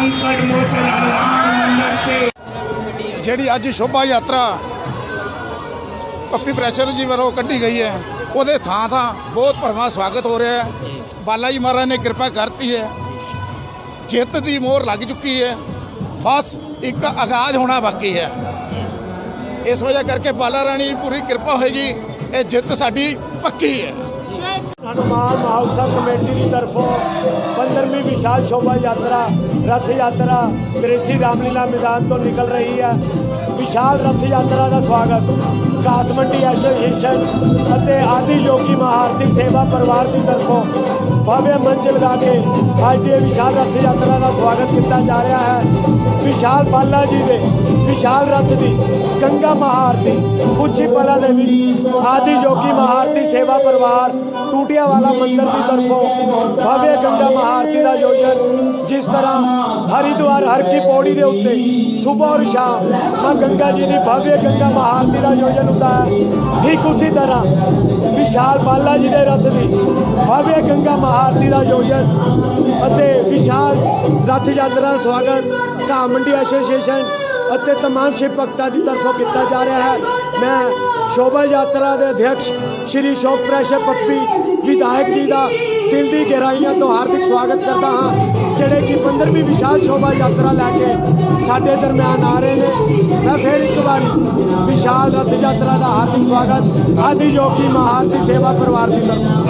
ਵਿਮੋਚਨ ਹਨੂਮਾਨ ਮੰਦਰ ਤੇ। ਜਿਹੜੀ ਅੱਜ ਸ਼ੋਭਾ ਯਾਤਰਾ ਪੱਪੀ ਪ੍ਰੈਸ਼ਰ ਜੀ ਵੱਲੋਂ ਕੱਢੀ ਗਈ ਹੈ, ਉਹਦੇ ਥਾਂ ਥਾਂ ਬਹੁਤ ਭਰਵਾਂ ਸਵਾਗਤ ਹੋ ਰਿਹਾ ਹੈ। ਬਾਲਾ ਜੀ ਮਹਾਰਾਜ ਨੇ ਕਿਰਪਾ ਕਰਤੀ ਹੈ, ਜਿੱਤ ਦੀ ਮੋਹਰ ਲੱਗ ਚੁੱਕੀ ਹੈ, ਬਸ ਇੱਕ ਆਗਾਜ਼ ਹੋਣਾ ਬਾਕੀ ਹੈ। ਇਸ ਵਜ੍ਹਾ ਕਰਕੇ ਬਾਲਾ ਰਾਣੀ ਪੂਰੀ ਕਿਰਪਾ ਹੋਏਗੀ, ਇਹ ਜਿੱਤ ਸਾਡੀ ਪੱਕੀ ਹੈ। ਹਨੂਮਾਨ ਮਹਾਉਤਸਵ ਕਮੇਟੀ ਦੀ ਤਰਫੋਂ 15ਵੀਂ ਵਿਸ਼ਾਲ ਸ਼ੋਭਾ ਯਾਤਰਾ ਰਥ ਯਾਤਰਾ ਤ੍ਰਿਸ਼ੀ ਰਾਮਲੀਲਾ ਮੈਦਾਨ ਤੋਂ ਨਿਕਲ ਰਹੀ ਹੈ ਵਿਸ਼ਾਲ ਰਥ ਯਾਤਰਾ ਦਾ ਸਵਾਗਤ ਕਾਸ ਮੰਡੀ ਐਸੋਸੀਏਸ਼ਨ ਅਤੇ ਆਦਿ ਯੋਗੀ ਮਹਾਰਤੀ ਸੇਵਾ ਪਰਿਵਾਰ ਦੀ ਤਰਫੋਂ ਭਵਯ ਮੰਚ ਲਗਾ ਕੇ ਅੱਜ ਦੀ ਇਹ ਵਿਸ਼ਾਲ ਰਥ ਯਾਤਰਾ ਦਾ ਸਵਾਗਤ ਕੀਤਾ ਜਾ ਰਿਹਾ ਹੈ ਵਿਸ਼ਾਲ ਬਾਲਾ ਜੀ ਦੇ ਵਿਸ਼ਾਲ ਰੱਥ ਦੀ, ਗੰਗਾ ਮਹਾਰਤੀ ਕੁਛ ਹੀ ਪਲਾਂ ਦੇ ਵਿੱਚ ਆਦਿ ਜੋਗੀ ਮਹਾਰਤੀ ਸੇਵਾ ਪਰਿਵਾਰ ਟੂਟੀਆਂ ਵਾਲਾ ਮੰਦਿਰ ਦੀ ਤਰਫੋਂ ਭਵਯ ਗੰਗਾ ਮਹਾਰਤੀ ਦਾ ਆਯੋਜਨ ਜਿਸ ਤਰ੍ਹਾਂ ਹਰਿਦੁਆਰ ਹਰ ਕੀ ਪੌੜੀ ਦੇ ਉੱਤੇ ਸਵੇਰ ਔਰ ਸ਼ਾਮ ਮਾਂ ਗੰਗਾ ਜੀ ਦੀ ਭਵਯ ਗੰਗਾ ਮਹਾਰਤੀ ਦਾ ਆਯੋਜਨ ਹੁੰਦਾ ਹੈ। ਠੀਕ ਉਸੇ ਤਰ੍ਹਾਂ ਵਿਸ਼ਾਲ ਬਾਲਾ ਜੀ ਦੇ ਰਥ ਦੀ ਭਵਯ ਗੰਗਾ ਮਹਾਰਤੀ ਦਾ ਆਯੋਜਨ ਅਤੇ ਵਿਸ਼ਾਲ ਰਥ ਯਾਤਰਾ ਸਵਾਗਤ ਘਾਹ ਮੰਡੀ ਐਸੋਸੀਏਸ਼ਨ ਅਤੇ तमाम ਸ਼ਿਵ ਭਗਤਾਂ ਦੀ ਤਰਫੋਂ ਕੀਤਾ ਜਾ ਰਿਹਾ ਹੈ ਮੈਂ ਸ਼ੋਭਾ ਯਾਤਰਾ ਦੇ ਅਧਿਕਸ਼ ਸ਼੍ਰੀ ਸ਼ੋਕ ਪ੍ਰੈਸ਼ਰ ਪੱਪੀ ਵਿਧਾਇਕ ਜੀ ਦਾ ਦਿਲ ਦੀ ਗਹਿਰਾਈਆਂ ਤੋਂ ਹਾਰਦਿਕ ਸਵਾਗਤ ਕਰਦਾ ਹਾਂ ਜਿਹੜੇ ਕਿ 15ਵੀਂ ਵਿਸ਼ਾਲ ਸ਼ੋਭਾ ਯਾਤਰਾ ਲੈ ਕੇ ਸਾਡੇ ਦਰਮਿਆਨ ਆ ਰਹੇ ਨੇ ਮੈਂ ਫਿਰ ਇੱਕ ਵਾਰੀ ਵਿਸ਼ਾਲ ਰਥ ਯਾਤਰਾ ਦਾ ਹਾਰਦਿਕ ਸਵਾਗਤ ਆਦਿ ਯੋਗੀ ਮਹਾਰਤੀ ਸੇਵਾ ਪਰਿਵਾਰ ਦੀ ਤਰਫੋਂ